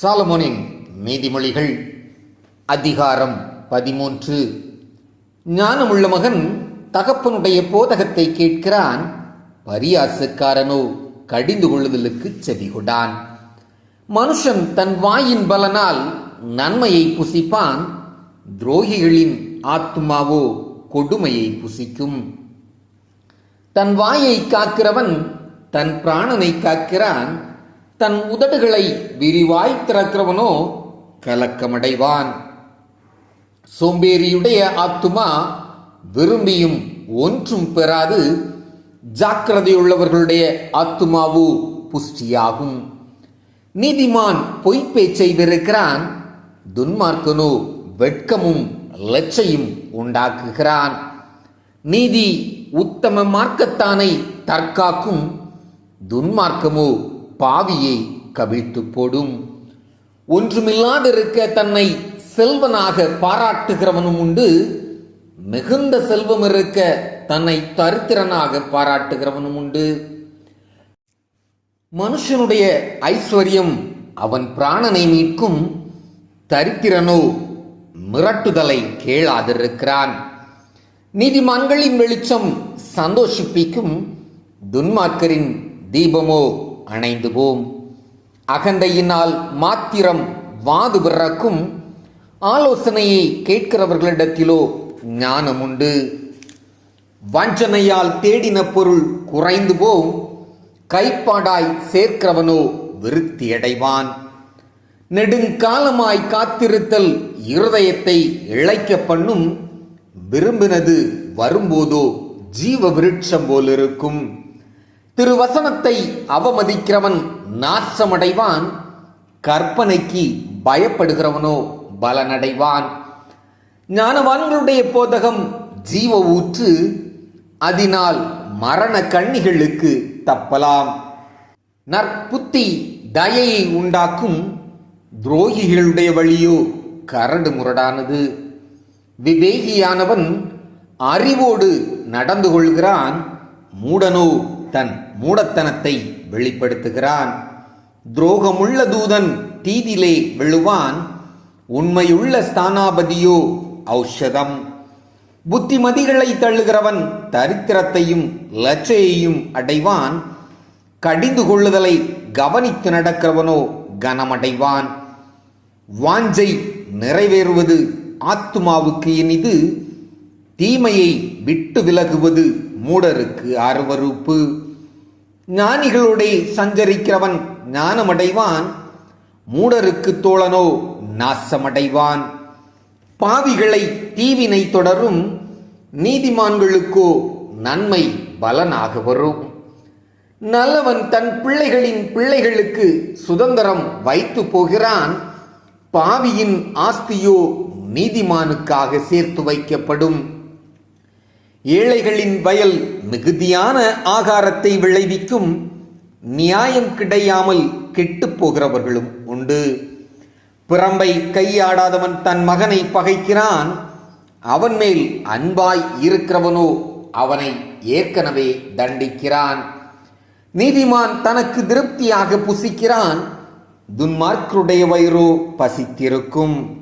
சாலமோனின் நீதிமொழிகள் அதிகாரம் பதிமூன்று. ஞானமுள்ள மகன் தகப்பனுடைய போதகத்தை கேட்கிறான் பரியாசக்காரனோ கடிந்து கொள்ளுதலுக்கு செவிகொடான் மனுஷன் தன் வாயின் பலனால் நன்மையை புசிப்பான் துரோகிகளின் ஆத்துமாவோ கொடுமையை புசிக்கும். தன் வாயை காக்கிறவன் தன் பிராணனை காக்கிறான் தன் உதடுகளை விரிவாய் திறக்கிறவனோ கலக்கமடைவான். சோம்பேறியுடைய ஆத்துமா விரும்பியும் ஒன்றும் பெறாது. ஜாக்கிரதையுள்ளவர்களுடைய ஆத்துமாவு புஷ்டியாகும். நீதிமான் பொய்ப்பேச்சை வெறுக்கிறான். துன்மார்க்கனோ வெட்கமும் லட்சையும் உண்டாக்குகிறான். நீதி உத்தம மார்க்கத்தானை தற்காக்கும். துன்மார்க்கமோ பாவியை கவிழ்த்து போடும். ஒன்றுமில்லாதிருக்க தன்னை செல்வனாக பாராட்டுகிறவனும் உண்டு. மிகுந்த செல்வம் இருக்க தன்னை தரித்திரனாக பாராட்டுகிறவனும் உண்டு. மனுஷனுடைய ஐஸ்வர்யம் அவன் பிராணனை மீட்கும் தரித்திரனோ மிரட்டுதலை கேளாதிருக்கிறான். நீதிமான்களின் வெளிச்சம் சந்தோஷிப்பிக்கும். துன்மார்க்கரின் தீபமோ அணைந்துவோம் அகந்தையினால் மாத்திரம் வாது பிறக்கும். ஆலோசனையை கேட்கிறவர்களிடத்திலோ ஞானம் உண்டு வஞ்சனையால் தேடின பொருள் குறைந்து போம் கைப்பாடாய் சேர்க்கிறவனோ விருத்தியடைவான். நெடுங்காலமாய் காத்திருத்தல் இருதயத்தை இழைக்க பண்ணும். விரும்பினது வரும்போதோ ஜீவ விருட்சம் போலிருக்கும். திருவசனத்தை அவமதிக்கிறவன் நாசமடைவான் கற்பனைக்கு பயப்படுகிறவனோ பலனடைவான். ஞானவான்களுடைய போதகம் ஜீவ ஊற்று அதனால் மரண கண்ணிகளுக்கு தப்பலாம். நற்புத்தி தயையை உண்டாக்கும் துரோகிகளுடைய வழியோ கரடு முரடானது. விவேகியானவன் அறிவோடு நடந்து கொள்கிறான் மூடனோ தன் மூடத்தனத்தை வெளிப்படுத்துகிறான். துரோகமுள்ள தூதன் தீதிலே விழுவான். உண்மையுள்ள ஸ்தானாபதியோ ஔஷதம். புத்திமதிகளை தள்ளுகிறவன் தரித்திரத்தையும் லட்சையையும் அடைவான். கடிந்து கொள்ளுதலை கவனித்து நடக்கிறவனோ கனமடைவான். வாஞ்சை நிறைவேறுவது ஆத்துமாவுக்கு இனிது. தீமையை விட்டு விலகுவது மூடருக்கு அருவறுப்பு ஞானிகளோட சஞ்சரிக்கிறவன் ஞானமடைவான். மூடருக்கு தோழனோ நாசமடைவான். பாவிகளை தீவினை தொடரும். நீதிமான்களுக்கோ நன்மை பலனாக வரும் நல்லவன் தன் பிள்ளைகளின் பிள்ளைகளுக்கு சுதந்திரம் வைத்து போகிறான். பாவியின் ஆஸ்தியோ நீதிமானுக்காக சேர்த்து வைக்கப்படும். ஏழைகளின் வயல் மிகுதியான ஆகாரத்தை விளைவிக்கும் நியாயம் கிடையாமல் கெட்டுப் போகிறவர்களும் உண்டு. பிறம்பை கையாடாதவன் தன் மகனை பகைக்கிறான். அவன் மேல் அன்பாய் இருக்கிறவனோ அவனை ஏற்கனவே தண்டிக்கிறான். நீதிமான் தனக்கு திருப்தியாக புசிக்கிறான். துன்மார்க்கருடைய வயிறோ பசித்திருக்கும்.